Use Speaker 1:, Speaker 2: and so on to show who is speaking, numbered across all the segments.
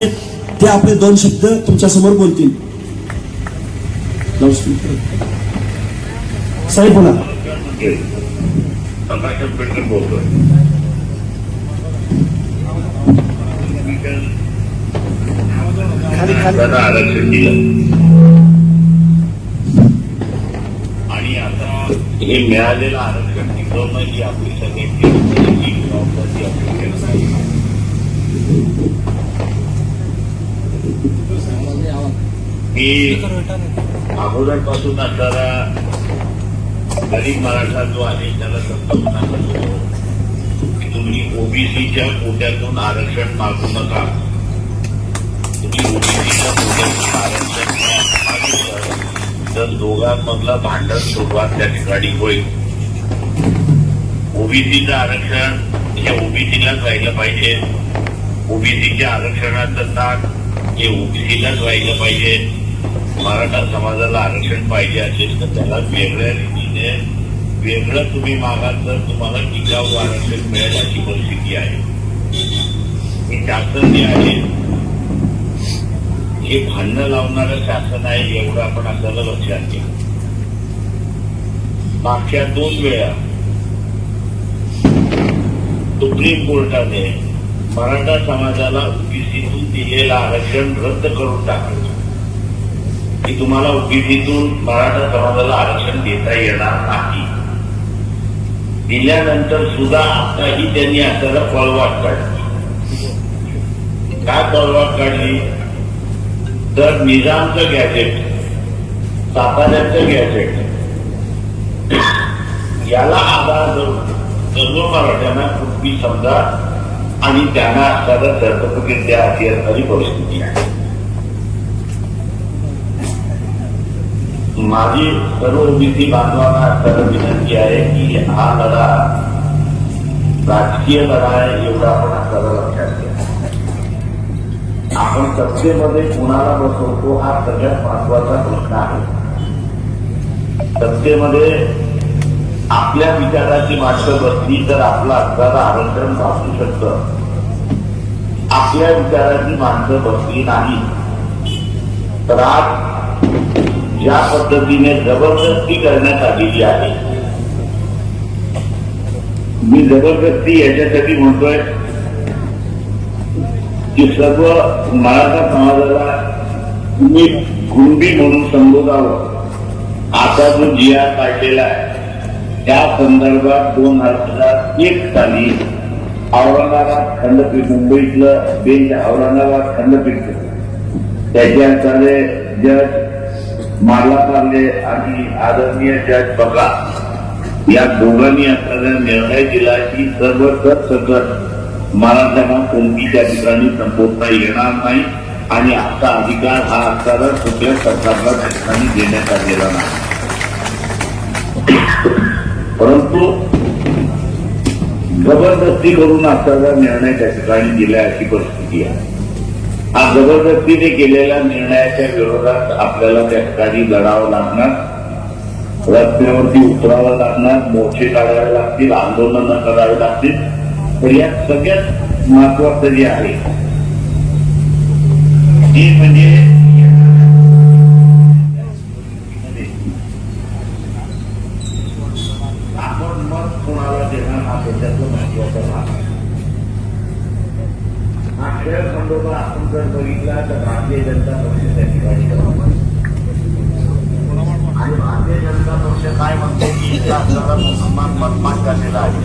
Speaker 1: ते आपले दोन शब्द तुमच्यासमोर बोलतील. साहेब बोला.
Speaker 2: दादा आरक्षण दिलं आणि आता हे मिळालेलं आरक्षण टिकवणं ही आपली सगळ्यांची जबाबदारी आपली की मी अगोदरपासून असणारा गरीब मराठा जो आहे त्याला समजावून सांगतो की तुम्ही ओबीसीच्या कोट्यातून आरक्षण मागू नका. तुम्ही ओबीसीच्या कोट्यातून आरक्षण मागितलं तर दोघांमधलं भांडण सुरुवात त्या ठिकाणी होईल. ओबीसीचं आरक्षण हे ओबीसीलाच राहिलं पाहिजे. ओबीसीच्या आरक्षणाचं ताक हे ओबीसीलाच व्हायला पाहिजे. मराठा समाजाला आरक्षण पाहिजे असेल तर त्याला वेगळ्या रीतीने वेगळं तुम्ही मागाल तर तुम्हाला टिकाऊ आरक्षण मिळेल अशी परिस्थिती आहे. हे शासन जे आहे हे भांडणं लावणारं शासन आहे एवढं आपण आपल्याला लक्षात घ्या. मागच्या दोन वेळा सुप्रीम कोर्टाने मराठा समाजाला ओबीसीतून दिलेलं आरक्षण रद्द करून टाकायचं. की तुम्हाला ओबीसीतून मराठा समाजाला आरक्षण देता येणार नाही. दिल्यानंतर सुद्धा आताही त्यांनी आपल्याला पळवाट काढली. काय पळवाट काढली? तर निजामचं गॅजेट साताऱ्याचं गॅजेट याला आधार धरून सर्व मराठ्यांना कुठली समजा आणि त्यांना असणारं सर्टिफिकेट द्या अशी असणारी परिस्थिती आहे. माझी सर्व ओबीसी बांधवांना असताना विनंती आहे की हा लढा राजकीय लढा आहे एवढा आपण आपल्याला लक्षात घ्या. आपण सत्तेमध्ये कुणाला बसवतो हा सगळ्यात महत्त्वाचा प्रश्न आहे. सत्तेमध्ये आपल्या विचाराची माणसं बसली तर आपलं असणारं आरक्षण भासू शकतं. आपल्या विचाराची माणसं बसली नाही. तर आज ज्या पद्धतीने जबरदस्ती करण्यात आलेली आहे मी जबरदस्ती याच्यासाठी म्हणतोय की सर्व मराठा समाजाला तुम्ही कुणबी म्हणून संबोधावं. आता जो जिया काढलेला आहे त्या संदर्भात दोन हजार एक साली औरंगाबाद खंडपीठ मुंबईतलं बेंच औरंगाबाद खंडपीठ त्याच्या अंतर्गत जज माला पार्ले आणि आदरणीय जज बघा या दोघांनी असलेला निर्णय दिला की सर्व कर सकट मराठ्यांना कोणती त्या ठिकाणी संपवता येणार नाही आणि आता अधिकार हा असताना कुठल्या सरकारला त्या ठिकाणी देण्यात आलेला नाही. परंतु जबरदस्ती करून असलेला निर्णय त्या ठिकाणी दिला अशी परिस्थिती आहे. हा जबरदस्तीने केलेल्या निर्णयाच्या विरोधात आपल्याला त्या ठिकाणी लढावं लागणार रस्त्यावरती उतरावं लागणार मोर्चे काढावे लागतील आंदोलनं करावी लागतील. तर यात सगळ्यात महत्वाचं जे आहे ते म्हणजे आपण मत कोणाला देणार हा त्याच्यातलं महत्त्वाचा भाग आहे हा खेळ खंडोबा आपण जर बघितला तर भारतीय जनता पक्ष त्या ठिकाणी आणि भारतीय जनता पक्ष काय म्हणते की इथला आपल्याला मुसलमान मतमान झालेला आहे?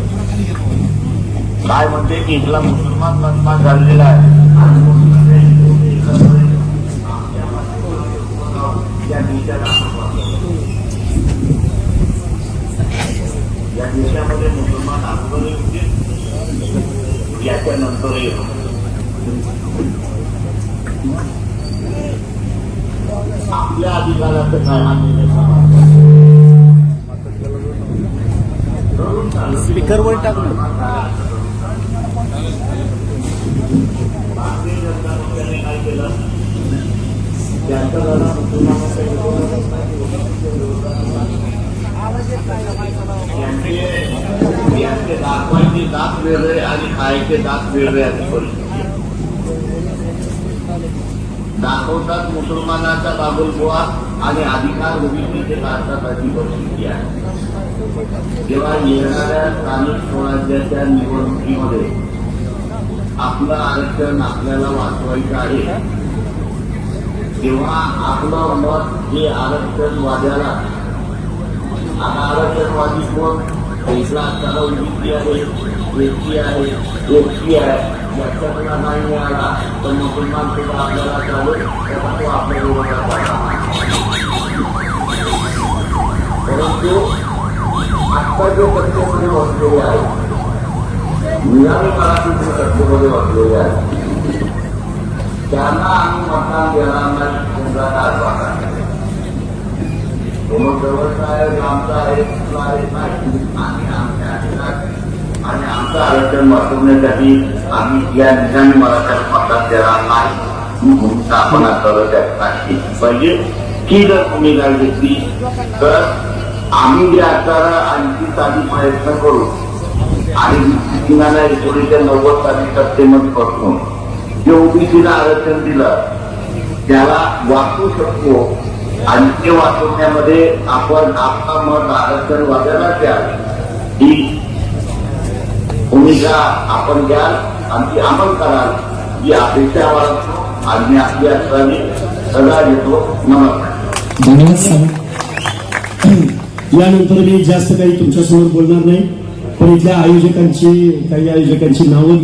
Speaker 2: काय म्हणते की इथला मुसलमान मतमान झालेला आहे? आणि या देशामध्ये मुसलमान अगोदरही होते याच्यानंतरही होते आपल्या अधिकाराचं काय आम्ही
Speaker 1: स्पीकरवर टाक ना
Speaker 2: भारतीय जनता पक्षाने काय केलं त्यांचा लढा मुसलमानांच्या विरोधात यांचे यांचे दाखवायचे दात वेगळे आणि खायचे दात वेगळे अशी परिस्थिती आहे. दाखवतात मुसलमानाचा बाबुलबुवा आणि अधिकार भूमिकेचे काढतात अशी आहे. तेव्हा येणाऱ्या स्थानिक स्वराज्याच्या निवडणुकीमध्ये आपलं आरक्षण आपल्याला वाचवायचं आहे तेव्हा आपलं मत हे आरक्षणवाद्याला आता आरक्षणवादी कोण पैसा असताना ओबीसी आहे व्यक्ती आहे एसटी आहे. लक्षातला नाही मिळाला तर मुसलमान सुद्धा आपल्याला चालेल तेव्हा तो आपल्या विरोधात आला. परंतु आत्ता जे सत्तेमध्ये बसलेले आहेत निरामी मराठी सत्तेमध्ये बसलेले आहेत त्यांना आम्ही मतदान देणार नाही केंद्रात आजवाचा समोर जवळचा आहे आमचा आहे तुझा आहे नाही आणि आमचं आरक्षण वाचवण्यासाठी आम्ही या निजामी मराठ्याला मतदान देणार नाही ही भूमिका आपण करत नाही पाहिजे. ही जर भूमिका घेतली तर आम्ही जे आता आणखी साधी प्रयत्न करू. आणि किनाला एकोणीसशे नव्वद साली सप्टेंबरपासून जे ओबीसीला आरक्षण दिलं त्याला वाचू शकतो. आणि ते वाचवण्यामध्ये आपण आपला मत आरक्षण वाजायला द्या ही भूमिका आपण द्याल आणि ती अंमल कराल ही अपेक्षा बाळगतो आणि मी आपली असताना सदा घेतो नमस्कार.
Speaker 3: धन्यवाद साहेब.
Speaker 1: यानंतर मी जास्त काही तुमच्यासमोर बोलणार नाही पण इथल्या आयोजकांची काही आयोजकांची नावं